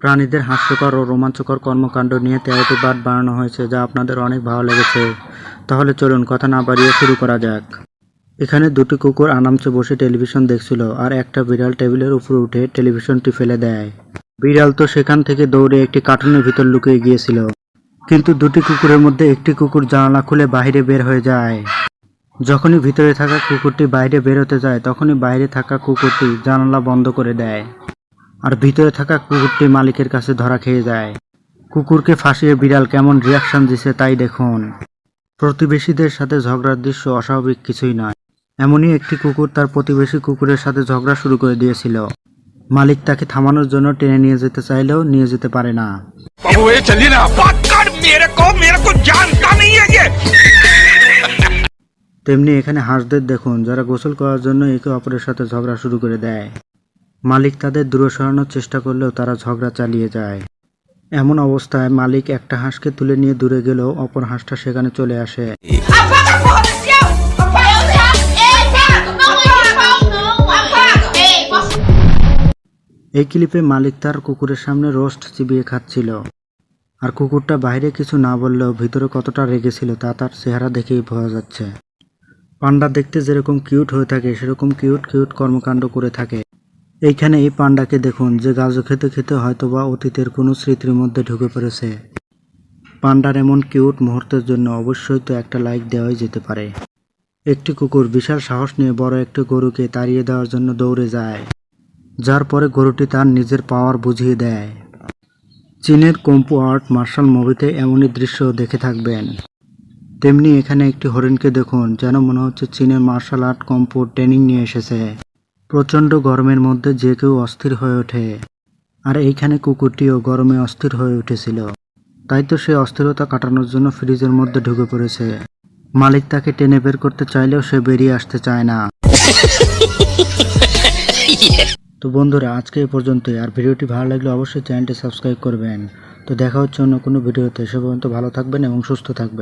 প্রাণীদের হাস্যকর ও রোমাঞ্চকর কর্মকাণ্ড নিয়ে তেরোটি পার্ট বানানো হয়েছে, যা আপনাদের অনেক ভালো লেগেছে। তাহলে চলুন, কথা না বাড়িয়ে শুরু করা যাক। এখানে দুটি কুকুর আরামসে বসে টেলিভিশন দেখছিল আর একটা বিড়াল টেবিলের উপর উঠে টেলিভিশনটি ফেলে দেয়। বিড়াল তো সেখান থেকে দৌড়ে একটি কার্টুনের ভিতর লুকিয়ে গিয়েছিল। কিন্তু দুটি কুকুরের মধ্যে একটি কুকুর জানালা খুলে বাইরে বের হয়ে যায়। যখনই ভিতরে থাকা কুকুরটি বাইরে বেরোতে যায়, তখনই বাইরে থাকা কুকুরটি জানালা বন্ধ করে দেয় আর ভিতরে থাকা কুকুরটি মালিকের কাছে ধরা খেয়ে যায়। কুকুরকে ফাঁসিয়ে বিড়াল কেমন রিয়াকশন দিছে তাই দেখুন। প্রতিবেশীদের সাথে ঝগড়ার দৃশ্য অস্বাভাবিক কিছুই নয়। এমনই একটি কুকুর তার প্রতিবেশী কুকুরের সাথে ঝগড়া শুরু করে দিয়েছিল। মালিক তাকে থামানোর জন্য টেনে নিয়ে যেতে চাইলেও নিয়ে যেতে পারে না। তেমনি এখানে হাঁসদের দেখুন, যারা গোসল করার জন্য একে অপরের সাথে ঝগড়া শুরু করে দেয়। মালিক তাদের দূরে সরানোর চেষ্টা করলেও তারা ঝগড়া চালিয়ে যায়। এমন অবস্থায় মালিক একটা হাঁসকে তুলে নিয়ে দূরে গেলেও অপর হাঁসটা সেখানে চলে আসে. এই ক্লিপে মালিক তার কুকুরের সামনে রোস্ট চিবিয়ে খাচ্ছিল। আর কুকুরটা বাইরে কিছু না বললেও ভিতরে কতটা রেগেছিল তা তার চেহারা দেখেই বোঝা যাচ্ছে। পান্ডা দেখতে যেরকম কিউট হয়ে থাকে, সেরকম কিউট কিউট কর্মকাণ্ড করে থাকে। এইখানে এই পান্ডাকে দেখুন, যে গাজু খেতে খেতে হয়তোবা অতীতের কোনো স্মৃতির মধ্যে ঢুকে পড়েছে। পান্ডার এমন কিউট মুহূর্তের জন্য অবশ্যই তো একটা লাইক দেওয়াই যেতে পারে। একটি কুকুর বিশাল সাহস নিয়ে বড় একটি গরুকে তাড়িয়ে দেওয়ার জন্য দৌড়ে যায়, যার পরে গরুটি তার নিজের পাওয়ার বুঝিয়ে দেয়। চীনের কম্পু আর্ট মার্শাল মুভিতে এমনই দৃশ্য দেখে থাকবেন। তেমনি এখানে একটি হরিণকে দেখুন, যেন মনে হচ্ছে চীনের মার্শাল আর্ট কম্পু ট্রেনিং নিয়ে এসেছে। প্রচণ্ড গরমের মধ্যে যে কেউ অস্থির হয়ে ওঠে। আর এইখানে কুকুরটিও গরমে অস্থির হয়ে উঠেছিল। তাই তো সে অস্থিরতা কাটানোর জন্য ফ্রিজের মধ্যে ঢুকে পড়েছে। মালিক তাকে টেনে বের করতে চাইলেও সে বেরিয়ে আসতে চায় না। তো বন্ধুরা, আজকে এই পর্যন্তই। আর ভিডিওটি ভালো লাগলে অবশ্যই চ্যানেলটি সাবস্ক্রাইব করবেন। তো দেখা হচ্ছে অন্য কোনো ভিডিওতে। সে পর্যন্ত ভালো থাকবেন এবং সুস্থ থাকবেন।